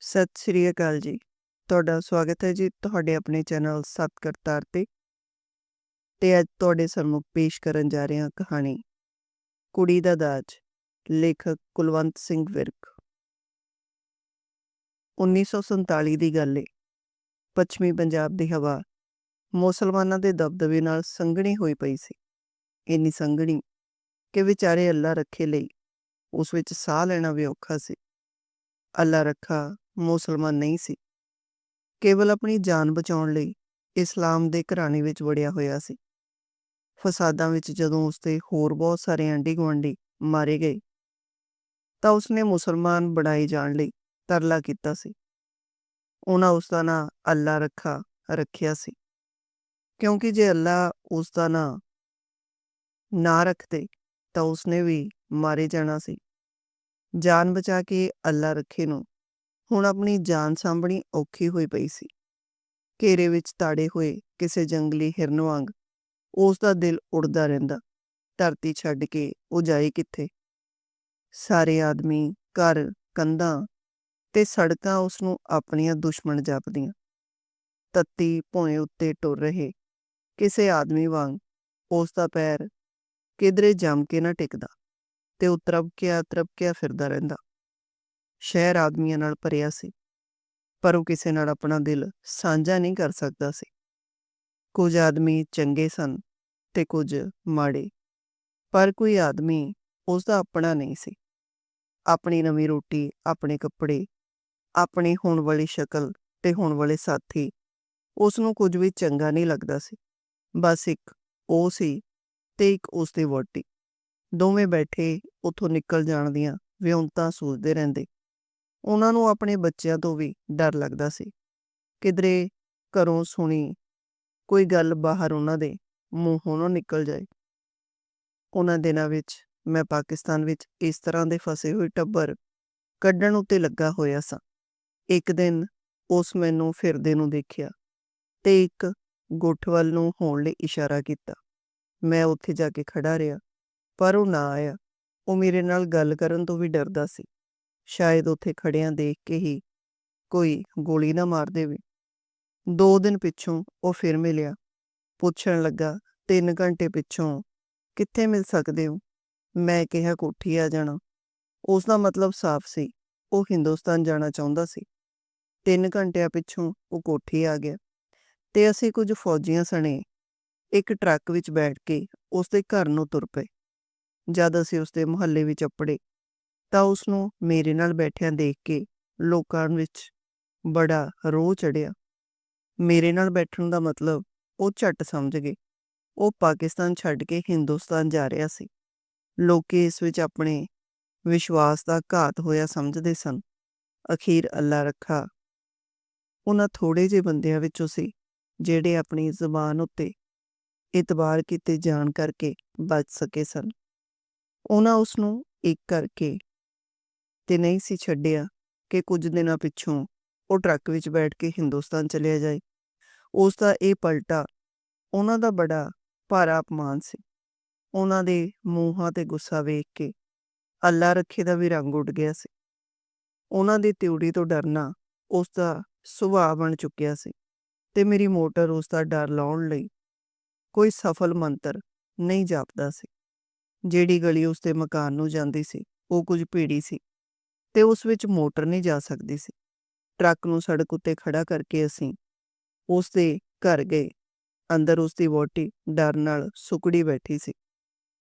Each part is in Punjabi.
ਸਤਿ ਸ੍ਰੀ ਅਕਾਲ ਜੀ। ਤੁਹਾਡਾ ਸਵਾਗਤ ਹੈ ਜੀ ਤੁਹਾਡੇ ਆਪਣੇ ਚੈਨਲ ਸਤ ਕਰਤਾਰ ਤੇ। ਤੇ ਅੱਜ ਤੁਹਾਡੇ ਸਾਹਮਣੇ ਪੇਸ਼ ਕਰਨ ਜਾ ਰਹੇ ਹਾਂ ਕਹਾਣੀ, ਕੁੜੀ ਦਾ ਦਾਜ, ਲੇਖਕ ਕੁਲਵੰਤ ਸਿੰਘ ਵਿਰਕ। 1947 ਦੀ ਗੱਲ ਏ। ਪੱਛਮੀ ਪੰਜਾਬ ਦੀ ਹਵਾ ਮੁਸਲਮਾਨਾਂ ਦੇ ਦਬਦਬੇ ਨਾਲ ਸੰਘਣੀ ਹੋਈ ਪਈ ਸੀ। ਇੰਨੀ ਸੰਘਣੀ ਕਿ ਵਿਚਾਰੇ ਅੱਲਾ ਰੱਖੇ ਲਈ ਉਸ ਵਿੱਚ ਸਾਹ ਲੈਣਾ ਵੀ ਔਖਾ ਸੀ। ਅੱਲਾ ਰੱਖਾ ਮੁਸਲਮਾਨ ਨਹੀਂ ਸੀ। ਕੇਵਲ ਆਪਣੀ ਜਾਨ ਬਚਾਉਣ ਲਈ ਇਸਲਾਮ ਦੇ ਘਰਾਣੇ ਵਿੱਚ ਵੜਿਆ ਹੋਇਆ ਸੀ। ਫਸਾਦਾਂ ਵਿੱਚ ਜਦੋਂ ਉਸਦੇ ਹੋਰ ਬਹੁਤ ਸਾਰੇ ਆਂਢੀ ਗੁਆਂਢੀ ਮਾਰੇ ਗਏ, ਤਾਂ ਉਸਨੇ ਮੁਸਲਮਾਨ ਬਣਾਏ ਜਾਣ ਲਈ ਤਰਲਾ ਕੀਤਾ ਸੀ। ਉਹਨਾਂ ਉਸ ਦਾ ਨਾਂ ਅੱਲਾ ਰੱਖਾ ਰੱਖਿਆ ਸੀ, ਕਿਉਂਕਿ ਜੇ ਅੱਲਾ ਉਸ ਦਾ ਨਾਂ ਨਾ ਰੱਖਦੇ, ਤਾਂ ਉਸਨੇ ਵੀ ਮਾਰੇ ਜਾਣਾ ਸੀ। ਜਾਨ ਬਚਾ ਕੇ ਅੱਲਾ ਰੱਖੇ ਨੂੰ, ਹੁਣ ਆਪਣੀ ਜਾਨ ਸਾਂਭਣੀ ਔਖੀ ਹੋਈ ਪਈ ਸੀ। ਘੇਰੇ ਵਿੱਚ ਤਾੜੇ ਹੋਏ ਕਿਸੇ ਜੰਗਲੀ ਹਿਰਨ ਵਾਂਗ ਉਸ ਦਾ ਦਿਲ ਉੜਦਾ ਰਹਿੰਦਾ। ਧਰਤੀ ਛੱਡ ਕੇ ਉਹ ਜਾਏ ਕਿੱਥੇ? ਸਾਰੇ ਆਦਮੀ, ਘਰ, ਕੰਧਾਂ ਤੇ ਸੜਕਾਂ ਉਸ ਨੂੰ ਆਪਣੀਆਂ ਦੁਸ਼ਮਣ ਜਾਪਦੀਆਂ। ਤੱਤੀ ਭੋਏ ਉੱਤੇ ਟੁਰ ਰਹੇ ਕਿਸੇ ਆਦਮੀ ਵਾਂਗ ਉਸ ਦਾ ਪੈਰ ਕਿਧਰੇ ਜੰਮ ਕੇ ਨਾ ਟਿਕਦਾ। ਤੇ ਉਹ ਤਰਪਕਿਆ ਤਰਪਕਿਆ ਫਿਰਦਾ ਰਹਿੰਦਾ। ਸ਼ਹਿਰ ਆਦਮੀਆਂ ਨਾਲ ਭਰਿਆ ਸੀ, ਪਰ ਉਹ ਕਿਸੇ ਨਾਲ ਆਪਣਾ ਦਿਲ ਸਾਂਝਾ ਨਹੀਂ ਕਰ ਸਕਦਾ ਸੀ। ਕੁਝ ਆਦਮੀ ਚੰਗੇ ਸਨ ਤੇ ਕੁਝ ਮਾੜੇ, ਪਰ ਕੋਈ ਆਦਮੀ ਉਸ ਦਾ ਆਪਣਾ ਨਹੀਂ ਸੀ। ਆਪਣੀ ਨਵੀਂ ਰੋਟੀ, ਆਪਣੇ ਕੱਪੜੇ, ਆਪਣੀ ਹੋਣ ਵਾਲੀ ਸ਼ਕਲ ਤੇ ਹੋਣ ਵਾਲੇ ਸਾਥੀ ਉਸ ਨੂੰ ਕੁਝ ਵੀ ਚੰਗਾ ਨਹੀਂ ਲੱਗਦਾ ਸੀ। ਬਸ ਇੱਕ ਉਹ ਸੀ ਤੇ ਇੱਕ ਉਸ ਦੀ ਵੋਟੀ ਦੋਵੇਂ ਬੈਠੇ ਉੱਥੋਂ ਨਿਕਲ ਜਾਣ ਦੀਆਂ ਵਿਉਂਤਾਂ ਸੋਚਦੇ ਰਹਿੰਦੇ। ਉਹਨਾਂ ਨੂੰ ਆਪਣੇ ਬੱਚਿਆਂ ਤੋਂ ਵੀ ਡਰ ਲੱਗਦਾ ਸੀ। ਕਿਧਰੇ ਘਰੋਂ ਸੁਣੀ ਕੋਈ ਗੱਲ ਬਾਹਰ ਉਹਨਾਂ ਦੇ ਮੂੰਹੋਂ ਨਾ ਨਿਕਲ ਜਾਏ। ਉਹਨਾਂ ਦਿਨਾਂ ਵਿੱਚ, ਮੈਂ ਪਾਕਿਸਤਾਨ ਵਿੱਚ ਇਸ ਤਰ੍ਹਾਂ ਦੇ ਫਸੇ ਹੋਏ ਟੱਬਰ ਕੱਢਣ ਉੱਤੇ ਲੱਗਾ ਹੋਇਆ ਸਾਂ। ਇੱਕ ਦਿਨ ਉਸ ਮੈਨੂੰ ਫਿਰਦੇ ਨੂੰ ਦੇਖਿਆ ਤੇ ਇੱਕ ਗੁੱਠ ਵੱਲ ਨੂੰ ਹੋਣ ਲਈ ਇਸ਼ਾਰਾ ਕੀਤਾ। ਮੈਂ ਉੱਥੇ ਜਾ ਕੇ ਖੜਾ ਰਿਹਾ ਪਰ ਉਹ ਨਾ ਆਇਆ। ਉਹ ਮੇਰੇ ਨਾਲ ਗੱਲ ਕਰਨ ਤੋਂ ਵੀ ਡਰਦਾ ਸੀ। ਸ਼ਾਇਦ ਉੱਥੇ ਖੜਿਆਂ ਦੇਖ ਕੇ ਹੀ ਕੋਈ ਗੋਲੀ ਨਾ ਮਾਰ ਦੇਵੇ। ਦੋ ਦਿਨ ਪਿੱਛੋਂ ਉਹ ਫਿਰ ਮਿਲਿਆ। ਪੁੱਛਣ ਲੱਗਾ, ਤਿੰਨ ਘੰਟੇ ਪਿੱਛੋਂ ਕਿੱਥੇ ਮਿਲ ਸਕਦੇ ਹੋ? ਮੈਂ ਕਿਹਾ ਕੋਠੀ ਆ ਜਾਣਾ। ਉਸ ਦਾ ਮਤਲਬ ਸਾਫ਼ ਸੀ। ਉਹ ਹਿੰਦੁਸਤਾਨ ਜਾਣਾ ਚਾਹੁੰਦਾ ਸੀ। ਤਿੰਨ ਘੰਟਿਆਂ ਪਿੱਛੋਂ ਉਹ ਕੋਠੀ ਆ ਗਿਆ ਤੇ ਅਸੀਂ ਕੁਝ ਫੌਜੀਆਂ ਸਣੇ ਇੱਕ ਟਰੱਕ ਵਿੱਚ ਬੈਠ ਕੇ ਉਸ ਦੇ ਘਰ ਨੂੰ ਤੁਰ ਪਏ। ਜਦ ਅਸੀਂ ਉਸਦੇ ਮੁਹੱਲੇ ਵਿੱਚ ਅੱਪੜੇ, ਤਾਂ ਉਸ ਨੂੰ ਮੇਰੇ ਨਾਲ ਬੈਠਿਆਂ ਦੇਖ ਕੇ ਲੋਕਾਂ ਵਿੱਚ ਬੜਾ ਰੋਹ ਚੜਿਆ। ਮੇਰੇ ਨਾਲ ਬੈਠਣ ਦਾ ਮਤਲਬ ਉਹ ਝੱਟ ਸਮਝ ਗਏ। ਉਹ ਪਾਕਿਸਤਾਨ ਛੱਡ ਕੇ ਹਿੰਦੁਸਤਾਨ ਜਾ ਰਿਹਾ ਸੀ। ਲੋਕੀ ਇਸ ਵਿੱਚ ਆਪਣੇ ਵਿਸ਼ਵਾਸ ਦਾ ਘਾਤ ਹੋਇਆ ਸਮਝਦੇ ਸਨ। ਅਖੀਰ ਅੱਲਾ ਰੱਖਾ। ਉਹਨਾਂ ਥੋੜੇ ਜਿਹੇ ਬੰਦਿਆਂ ਵਿੱਚੋਂ ਸੀ ਜਿਹੜੇ ਆਪਣੀ ਜ਼ੁਬਾਨ ਉੱਤੇ ਇਤਬਾਰ ਕੀਤੇ ਜਾਣ ਕਰਕੇ ਬਚ ਸਕੇ ਸਨ। ਉਹਨਾਂ ਉਸ ਨੂੰ ਇੱਕ ਕਰਕੇ ਤੇ ਨਹੀਂ ਸੀ ਛੱਡਿਆ ਕਿ ਕੁਝ ਦਿਨਾਂ ਪਿੱਛੋਂ ਉਹ ਟਰੱਕ ਵਿੱਚ ਬੈਠ ਕੇ ਹਿੰਦੁਸਤਾਨ ਚਲਿਆ ਜਾਏ। ਉਸ ਦਾ ਇਹ ਪਲਟਾ ਉਹਨਾਂ ਦਾ ਬੜਾ ਭਾਰਾ ਅਪਮਾਨ ਸੀ। ਉਹਨਾਂ ਦੇ ਮੂੰਹਾਂ ਤੇ ਗੁੱਸਾ ਵੇਖ ਕੇ ਅੱਲਾ ਰੱਖੇ ਦਾ ਵੀ ਰੰਗ ਉੱਡ ਗਿਆ ਸੀ। ਉਹਨਾਂ ਦੀ ਤਿਉੜੀ ਤੋਂ ਡਰਨਾ ਉਸ ਦਾ ਸੁਭਾਅ ਬਣ ਚੁੱਕਿਆ ਸੀ ਤੇ ਮੇਰੀ ਮੋਟਰ ਉਸ ਦਾ ਡਰ ਲਾਉਣ ਲਈ ਕੋਈ ਸਫਲ ਮੰਤਰ ਨਹੀਂ ਜਾਪਦਾ ਸੀ। ਜਿਹੜੀ ਗਲੀ ਉਸ ਦੇ ਮਕਾਨ ਨੂੰ ਜਾਂਦੀ ਸੀ, ਉਹ ਕੁਝ ਭੀੜੀ ਸੀ ਤੇ ਉਸ ਵਿੱਚ ਮੋਟਰ ਨਹੀਂ ਜਾ ਸਕਦੀ ਸੀ। ਟਰੱਕ ਨੂੰ ਸੜਕ ਉੱਤੇ ਖੜਾ ਕਰਕੇ ਅਸੀਂ ਉਸ ਦੇ ਘਰ ਗਏ। ਅੰਦਰ ਉਸ ਦੀ ਵੋਟੀ ਡਰ ਨਾਲ ਸੁਕੜੀ ਬੈਠੀ ਸੀ।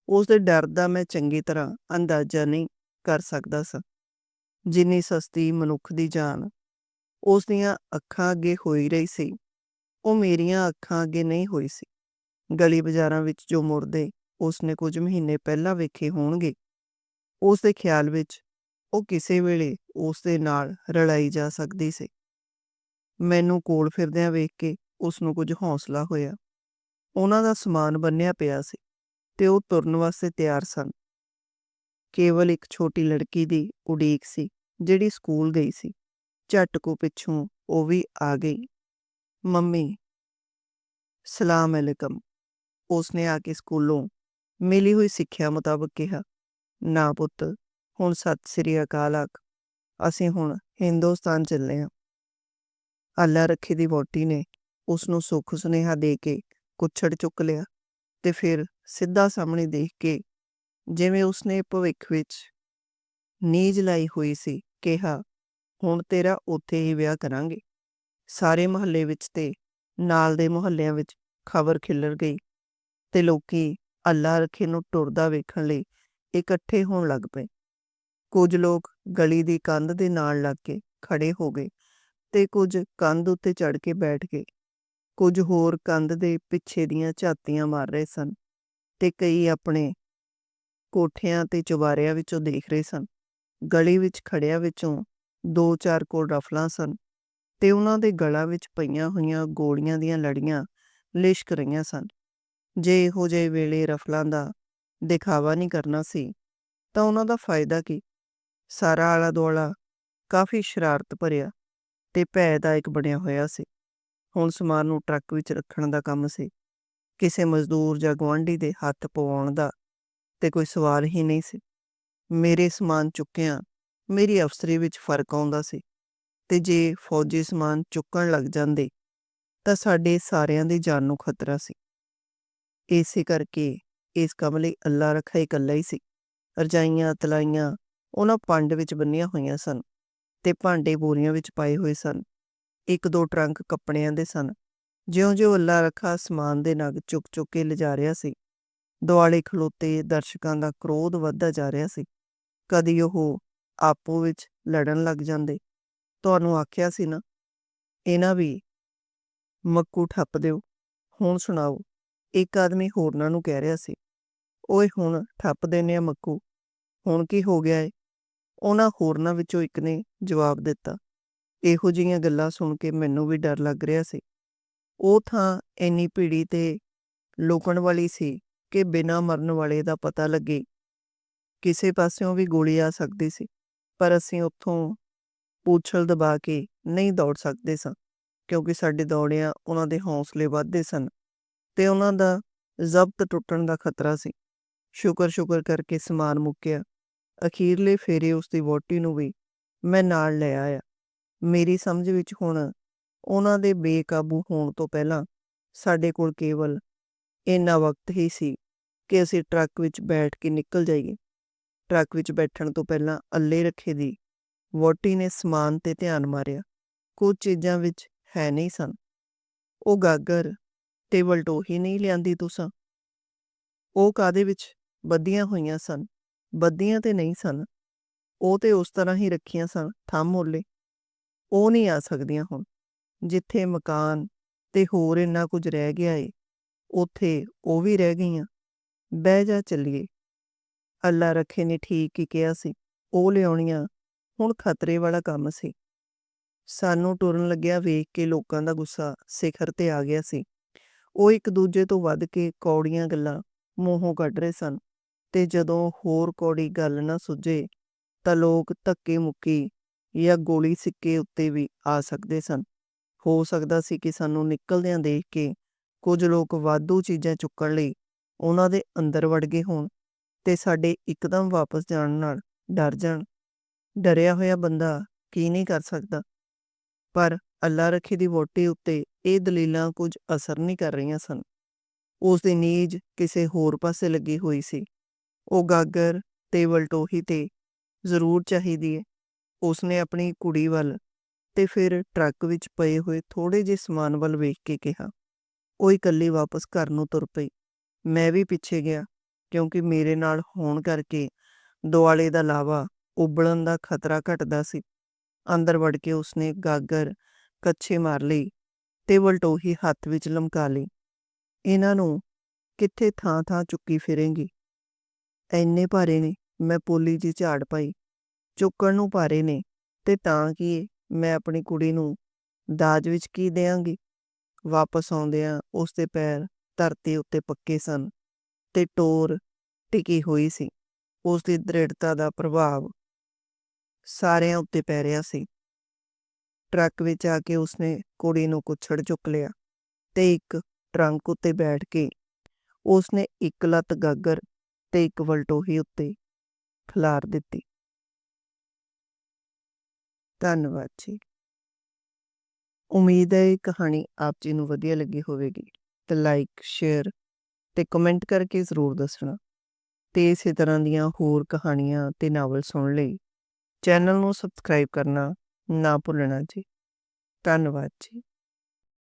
ਉਸ ਦੇ ਡਰ ਦਾ ਮੈਂ ਚੰਗੀ ਤਰ੍ਹਾਂ ਅੰਦਾਜ਼ਾ ਨਹੀਂ ਕਰ ਸਕਦਾ ਸਾਂ। ਜਿੰਨੀ ਸਸਤੀ ਮਨੁੱਖ ਦੀ ਜਾਨ ਉਸ ਦੀਆਂ ਅੱਖਾਂ ਅੱਗੇ ਹੋਈ ਰਹੀ ਸੀ, ਉਹ ਮੇਰੀਆਂ ਅੱਖਾਂ ਅੱਗੇ ਨਹੀਂ ਹੋਈ ਸੀ। ਗਲੀ ਬਾਜ਼ਾਰਾਂ ਵਿੱਚ ਜੋ ਮੁਰਦੇ ਉਸਨੇ ਕੁਝ ਮਹੀਨੇ ਪਹਿਲਾਂ ਵੇਖੇ ਹੋਣਗੇ। ਉਸ ਦੇ ਖਿਆਲ ਵਿੱਚ ਉਹ ਕਿਸੇ ਵੇਲੇ ਉਸ ਦੇ ਨਾਲ ਰਲਾਈ ਜਾ ਸਕਦੀ ਸੀ। ਮੈਨੂੰ ਕੋਲ ਫਿਰਦਿਆਂ ਵੇਖ ਕੇ ਉਸ ਨੂੰ ਕੁਝ ਹੌਸਲਾ ਹੋਇਆ। ਉਹਨਾਂ ਦਾ ਸਮਾਨ ਬੰਨਿਆ ਪਿਆ ਸੀ ਤੇ ਉਹ ਤੁਰਨ ਵਾਸਤੇ ਤਿਆਰ ਸਨ। ਕੇਵਲ ਇੱਕ ਛੋਟੀ ਲੜਕੀ ਦੀ ਉਡੀਕ ਸੀ, ਜਿਹੜੀ ਸਕੂਲ ਗਈ ਸੀ। ਝਟਕੋ ਪਿੱਛੋਂ ਉਹ ਵੀ ਆ ਗਈ। ਮੰਮੀ, ਸਲਾਮ ਅਲੈਕਮ। ਉਸਨੇ ਆ ਕੇ ਸਕੂਲੋਂ ਮਿਲੀ ਹੋਈ ਸਿੱਖਿਆ ਮੁਤਾਬਕ ਕਿਹਾ, ਨਾ ਪੁੱਤ, ਹੁਣ ਸਤਿ ਸ੍ਰੀ ਅਕਾਲ ਆਖ, ਅਸੀਂ ਹੁਣ ਹਿੰਦੁਸਤਾਨ ਚੱਲੇ ਹਾਂ ਅੱਲਾ ਰੱਖੀ ਦੀ ਵੋਟੀ ਨੇ ਉਸ ਨੂੰ ਸੁੱਖ ਸੁਨੇਹਾ ਦੇ ਕੇ ਕੁੱਛੜ ਚੁੱਕ ਲਿਆ ਤੇ ਫਿਰ ਸਿੱਧਾ ਸਾਹਮਣੇ ਦੇਖ ਕੇ ਜਿਵੇਂ ਉਸਨੇ ਭਵਿੱਖ ਵਿੱਚ ਨੀਜ ਲਾਈ ਹੋਈ ਸੀ, ਕਿਹਾ, ਹੁਣ ਤੇਰਾ ਉੱਥੇ ਹੀ ਵਿਆਹ ਕਰਾਂਗੇ। ਸਾਰੇ ਮੁਹੱਲੇ ਵਿੱਚ ਤੇ ਨਾਲ ਦੇ ਮੁਹੱਲਿਆਂ ਵਿੱਚ ਖਬਰ ਖਿਲਰ ਗਈ ਤੇ ਲੋਕੀ ਅੱਲਾ ਰੱਖੇ ਨੂੰ ਟੁਰਦਾ ਵੇਖਣ ਲਈ ਇਕੱਠੇ ਹੋਣ ਲੱਗ ਪਏ। ਕੁਝ ਲੋਕ ਗਲੀ ਦੀ ਕੰਧ ਦੇ ਨਾਲ ਲੱਗ ਕੇ ਖੜੇ ਹੋ ਗਏ ਤੇ ਕੁਝ ਕੰਧ ਉੱਤੇ ਚੜ ਕੇ ਬੈਠ ਗਏ। ਕੁਝ ਹੋਰ ਕੰਧ ਦੇ ਪਿੱਛੇ ਦੀਆਂ ਝਾਤੀਆਂ ਮਾਰ ਰਹੇ ਸਨ ਤੇ ਕਈ ਆਪਣੇ ਕੋਠਿਆਂ ਤੇ ਚੁਬਾਰਿਆਂ ਵਿੱਚੋਂ ਦੇਖ ਰਹੇ ਸਨ। ਗਲੀ ਵਿੱਚ ਖੜਿਆਂ ਵਿੱਚੋਂ ਦੋ ਚਾਰ ਕੋਲ ਰਫਲਾਂ ਸਨ ਤੇ ਉਹਨਾਂ ਦੇ ਗਲਾਂ ਵਿੱਚ ਪਈਆਂ ਹੋਈਆਂ ਗੋਲੀਆਂ ਦੀਆਂ ਲੜੀਆਂ ਲਿਸ਼ਕ ਰਹੀਆਂ ਸਨ। ਜੇ ਇਹੋ ਜਿਹੇ ਵੇਲੇ ਰਫਲਾਂ ਦਾ ਦਿਖਾਵਾ ਨਹੀਂ ਕਰਨਾ ਸੀ, ਤਾਂ ਉਹਨਾਂ ਦਾ ਫਾਇਦਾ ਕੀ? ਸਾਰਾ ਆਲਾ ਦੁਆਲਾ ਕਾਫੀ ਸ਼ਰਾਰਤ ਭਰਿਆ ਤੇ ਭੈਦਾਇਕ ਬਣਿਆ ਹੋਇਆ ਸੀ। ਹੁਣ ਸਮਾਨ ਨੂੰ ਟਰੱਕ ਵਿੱਚ ਰੱਖਣ ਦਾ ਕੰਮ ਸੀ। ਕਿਸੇ ਮਜ਼ਦੂਰ ਜਾਂ ਗੁਆਂਢੀ ਦੇ ਹੱਥ ਪਵਾਉਣ ਦਾ ਤੇ ਕੋਈ ਸਵਾਲ ਹੀ ਨਹੀਂ ਸੀ। ਮੇਰੇ ਸਮਾਨ ਚੁੱਕਿਆ ਮੇਰੀ ਅਫਸਰੀ ਵਿੱਚ ਫ਼ਰਕ ਆਉਂਦਾ ਸੀ ਤੇ ਜੇ ਫੌਜੀ ਸਮਾਨ ਚੁੱਕਣ ਲੱਗ ਜਾਂਦੇ ਤਾਂ ਸਾਡੇ ਸਾਰਿਆਂ ਦੀ ਜਾਨ ਨੂੰ ਖਤਰਾ ਸੀ। ਇਸੇ ਕਰਕੇ ਇਸ ਕੰਮ ਲਈ ਅੱਲਾ ਰੱਖਾ ਇਕੱਲਾ ਹੀ ਸੀ। ਰਜਾਈਆਂ, ਤਲਾਈਆਂ, ਉਹਨਾਂ ਪੰਡ ਵਿੱਚ ਬੰਨੀਆਂ ਹੋਈਆਂ ਸਨ ਤੇ ਭਾਂਡੇ ਬੋਰੀਆਂ ਵਿੱਚ ਪਾਏ ਹੋਏ ਸਨ। ਇੱਕ ਦੋ ਟਰੰਕ ਕੱਪੜਿਆਂ ਦੇ ਸਨ। ਜਿਉਂ-ਜਿਉਂ ਅੱਲਾ ਰੱਖਾ ਸਮਾਨ ਦੇ ਨਗ ਚੁੱਕ-ਚੁੱਕ ਕੇ ਲਿਜਾ ਰਿਹਾ ਸੀ, ਦੁਆਲੇ ਖਲੋਤੇ ਦਰਸ਼ਕਾਂ ਦਾ ਕ੍ਰੋਧ ਵੱਧਦਾ ਜਾ ਰਿਹਾ ਸੀ। ਕਦੀ ਉਹ ਆਪੋ ਵਿੱਚ ਲੜਨ ਲੱਗ ਜਾਂਦੇ। ਤੁਹਾਨੂੰ ਆਖਿਆ ਸੀ ਨਾ, ਇਹਨਾਂ ਵੀ ਮੱਕੂ ਠੱਪ ਦਿਓ। ਹੁਣ ਸੁਣਾਓ ਇੱਕ ਆਦਮੀ ਹੋਰਨਾਂ ਨੂੰ ਕਹਿ ਰਿਹਾ ਸੀ, ਓਏ ਹੁਣ ਠੱਪ ਦੇਨੇ ਆ ਮੱਕੂ, ਹੁਣ ਕੀ ਹੋ ਗਿਆ ਏ? ਉਹਨਾਂ ਹੋਰਨਾਂ ਵਿੱਚੋਂ ਇੱਕ ਨੇ ਜਵਾਬ ਦਿੱਤਾ। ਇਹੋ ਜਿਹੀਆਂ ਗੱਲਾਂ ਸੁਣ ਕੇ ਮੈਨੂੰ ਵੀ ਡਰ ਲੱਗ ਰਿਹਾ ਸੀ। ਉਹ ਥਾਂ ਇੰਨੀ ਭੀੜੀ ਤੇ ਲੋਕਣ ਵਾਲੀ ਸੀ ਕਿ ਬਿਨਾਂ ਮਰਨ ਵਾਲੇ ਦਾ ਪਤਾ ਲੱਗੇ। ਕਿਸੇ ਪਾਸਿਓਂ ਵੀ ਗੋਲੀ ਆ ਸਕਦੀ ਸੀ, ਪਰ ਅਸੀਂ ਉੱਥੋਂ ਪੂਛਲ ਦਬਾ ਕੇ ਨਹੀਂ ਦੌੜ ਸਕਦੇ ਸਾਂ, ਕਿਉਂਕਿ ਸਾਡੇ ਦੌੜਿਆਂ ਉਹਨਾਂ ਦੇ ਹੌਸਲੇ ਵੱਧਦੇ ਸਨ। ਤੇ ਉਹਨਾਂ ਦਾ ਜ਼ਬਤ ਟੁੱਟਣ ਦਾ ਖਤਰਾ ਸੀ। ਸ਼ੁਕਰ ਸ਼ੁਕਰ ਕਰਕੇ ਸਮਾਨ ਮੁੱਕਿਆ। ਅਖੀਰਲੇ ਫੇਰੇ ਉਸ ਦੀ ਵੋਟੀ ਨੂੰ ਵੀ ਮੈਂ ਨਾਲ ਲੈ ਆਇਆ। ਮੇਰੀ ਸਮਝ ਵਿੱਚ ਹੁਣ ਉਹਨਾਂ ਦੇ ਬੇਕਾਬੂ ਹੋਣ ਤੋਂ ਪਹਿਲਾਂ ਸਾਡੇ ਕੋਲ ਕੇਵਲ ਇੰਨਾ ਵਕਤ ਹੀ ਸੀ ਕਿ ਅਸੀਂ ਟਰੱਕ ਵਿੱਚ ਬੈਠ ਕੇ ਨਿਕਲ ਜਾਈਏ। ਟਰੱਕ ਵਿੱਚ ਬੈਠਣ ਤੋਂ ਪਹਿਲਾਂ ਅੱਲੇ ਰੱਖੇ ਦੀ ਵੋਟੀ ਨੇ ਸਮਾਨ ਤੇ ਧਿਆਨ ਮਾਰਿਆ। ਕੁਝ ਚੀਜ਼ਾਂ ਵਿੱਚ ਹੈ ਨਹੀਂ ਸਨ। ਉਹ ਗਾਗਰ ਤੇ ਵਲਟੋਹੀ ਨਹੀਂ ਲਿਆਂਦੀ ਤੁਸਾਂ। ਉਹ ਕਾਦੇ ਵਿੱਚ? ਬੱਦੀਆਂ ਹੋਈਆਂ ਸਨ। ਬੱਦੀਆਂ ਤੇ ਨਹੀਂ ਸਨ। ਉਹ ਤੇ ਉਸ ਤਰ੍ਹਾਂ ਹੀ ਰੱਖੀਆਂ ਸਨ, ਥੰਮ ਓਲੇ ਉਹ ਨਹੀਂ ਆ ਸਕਦੀਆਂ ਹੁਣ। ਜਿੱਥੇ ਮਕਾਨ ਤੇ ਹੋਰ ਇੰਨਾ ਕੁਝ ਰਹਿ ਗਿਆ ਏ, ਉੱਥੇ ਉਹ ਵੀ ਰਹਿ ਗਈਆਂ। ਬਹਿ ਜਾ ਚੱਲੀਏ। ਅੱਲਾ ਰੱਖੇ ਨੇ ਠੀਕ ਹੀ ਕਿਹਾ ਸੀ। ਉਹ ਲਿਆਉਣੀਆਂ ਹੁਣ ਖਤਰੇ ਵਾਲਾ ਕੰਮ ਸੀ। ਸਾਨੂੰ ਟੁਰਨ ਲੱਗਿਆ ਵੇਖ ਕੇ ਲੋਕਾਂ ਦਾ ਗੁੱਸਾ ਸਿਖਰ ਤੇ ਆ ਗਿਆ ਸੀ। ਉਹ ਇੱਕ ਦੂਜੇ ਤੋਂ ਵੱਧ ਕੇ ਕੌੜੀਆਂ ਗੱਲਾਂ ਮੂੰਹੋਂ ਕੱਢ ਰਹੇ ਸਨ ਤੇ ਜਦੋਂ ਹੋਰ ਕੌੜੀ ਗੱਲ ਨਾ ਸੁੱਝੇ ਤਾਂ ਲੋਕ ਧੱਕੇ ਮੁੱਕੀ ਜਾਂ ਗੋਲੀ ਸਿੱਕੇ ਉੱਤੇ ਵੀ ਆ ਸਕਦੇ ਸਨ। ਹੋ ਸਕਦਾ ਸੀ ਕਿ ਸਾਨੂੰ ਨਿਕਲਦਿਆਂ ਦੇਖ ਕੇ ਕੁਝ ਲੋਕ ਵਾਧੂ ਚੀਜ਼ਾਂ ਚੁੱਕਣ ਲਈ ਉਹਨਾਂ ਦੇ ਅੰਦਰ ਵੜ ਗਏ ਹੋਣ ਤੇ ਸਾਡੇ ਇੱਕਦਮ ਵਾਪਸ ਜਾਣ ਨਾਲ ਡਰ ਜਾਣ। ਡਰਿਆ ਹੋਇਆ ਬੰਦਾ ਕੀ ਨਹੀਂ ਕਰ ਸਕਦਾ। ਪਰ ਅੱਲਾ ਰੱਖੀ ਦੀ ਵੋਟੀ ਉੱਤੇ ਇਹ ਦਲੀਲਾਂ ਕੁਝ ਅਸਰ ਨਹੀਂ ਕਰ ਰਹੀਆਂ ਸਨ। ਉਸ ਦੀ ਨੀਜ ਕਿਸੇ ਹੋਰ ਪਾਸੇ ਲੱਗੀ ਹੋਈ ਸੀ। ਉਹ ਗਾਗਰ ਤੇ ਵਲਟੋਹੀ ਤੇ ਜ਼ਰੂਰ ਚਾਹੀਦੀ ਹੈ ਉਸਨੇ ਆਪਣੀ ਕੁੜੀ ਵੱਲ ਤੇ ਫਿਰ ਟਰੱਕ ਵਿੱਚ ਪਏ ਹੋਏ ਥੋੜੇ ਜਿਹੇ ਸਮਾਨ ਵੱਲ ਵੇਖ ਕੇ ਕਿਹਾ, ਉਹ ਇਕੱਲੀ ਵਾਪਸ ਘਰ ਨੂੰ ਤੁਰ ਪਈ। ਮੈਂ ਵੀ ਪਿੱਛੇ ਗਿਆ, ਕਿਉਂਕਿ ਮੇਰੇ ਨਾਲ ਹੋਣ ਕਰਕੇ ਦੁਆਲੇ ਦਾ ਲਾਵਾ ਉਬਲਣ ਦਾ ਖਤਰਾ ਘਟਦਾ ਸੀ। ਅੰਦਰ ਵੜ ਕੇ ਉਸਨੇ ਗਾਗਰ ਕੱਛੇ ਮਾਰ ਲਈ ਤੇ ਵਲਟੋਹੀ ਹੱਥ ਵਿੱਚ ਲਮਕਾ ਲਈ। ਇਹਨਾਂ ਨੂੰ ਕਿੱਥੇ ਥਾਂ-ਥਾਂ ਚੁੱਕੀ ਫਿਰੇਂਗੀ? ਐਨੇ ਭਾਰੇ ਨੇ, ਮੈਂ ਪੋਲੀ ਜੀ ਝਾੜ ਪਾਈ। ਚੁੱਕਣ ਨੂੰ ਭਾਰੇ ਨੇ, ਤੇ ਤਾਂ ਕੀ ਮੈਂ ਆਪਣੀ ਕੁੜੀ ਨੂੰ ਦਾਜ ਵਿੱਚ ਕੀ ਦੇਵਾਂਗੀ? ਵਾਪਸ ਆਉਂਦਿਆਂ ਉਸ ਦੇ ਪੈਰ ਧਰਤੀ ਉੱਤੇ ਪੱਕੇ ਸਨ ਤੇ ਟੋਰ ਟਿਕੀ ਹੋਈ ਸੀ। ਉਸ ਦੀ ਦ੍ਰਿੜਤਾ ਦਾ ਪ੍ਰਭਾਵ ਸਾਰਿਆਂ ਉੱਤੇ ਪੈ ਰਿਹਾ ਸੀ। ਟਰੱਕ ਵਿੱਚ ਆ ਕੇ ਉਸਨੇ ਕੁੜੀ ਨੂੰ ਕੁੱਛੜ ਚੁੱਕ ਲਿਆ ਤੇ ਇੱਕ ਟਰੰਕ ਉੱਤੇ ਬੈਠ ਕੇ ਉਸਨੇ ਇੱਕ ਲੱਤ ਗਾਗਰ ਤੇ ਇੱਕ ਵਲਟੋਹੀ ਉੱਤੇ ਖਿਲਾਰ ਦਿੱਤੀ। ਧੰਨਵਾਦ ਜੀ। ਉਮੀਦ ਹੈ ਇਹ ਕਹਾਣੀ ਆਪ ਜੀ ਨੂੰ ਵਧੀਆ ਲੱਗੀ ਹੋਵੇਗੀ ਤੇ ਲਾਈਕ ਸ਼ੇਅਰ ਤੇ ਕਮੈਂਟ ਕਰਕੇ ਜ਼ਰੂਰ ਦੱਸਣਾ ਤੇ ਇਸੇ ਤਰ੍ਹਾਂ ਦੀਆਂ ਹੋਰ ਕਹਾਣੀਆਂ ਤੇ ਨਾਵਲ ਸੁਣਨ ਲਈ ਚੈਨਲ ਨੂੰ ਸਬਸਕ੍ਰਾਈਬ ਕਰਨਾ ਨਾ ਭੁੱਲਣਾ ਜੀ। ਧੰਨਵਾਦ ਜੀ।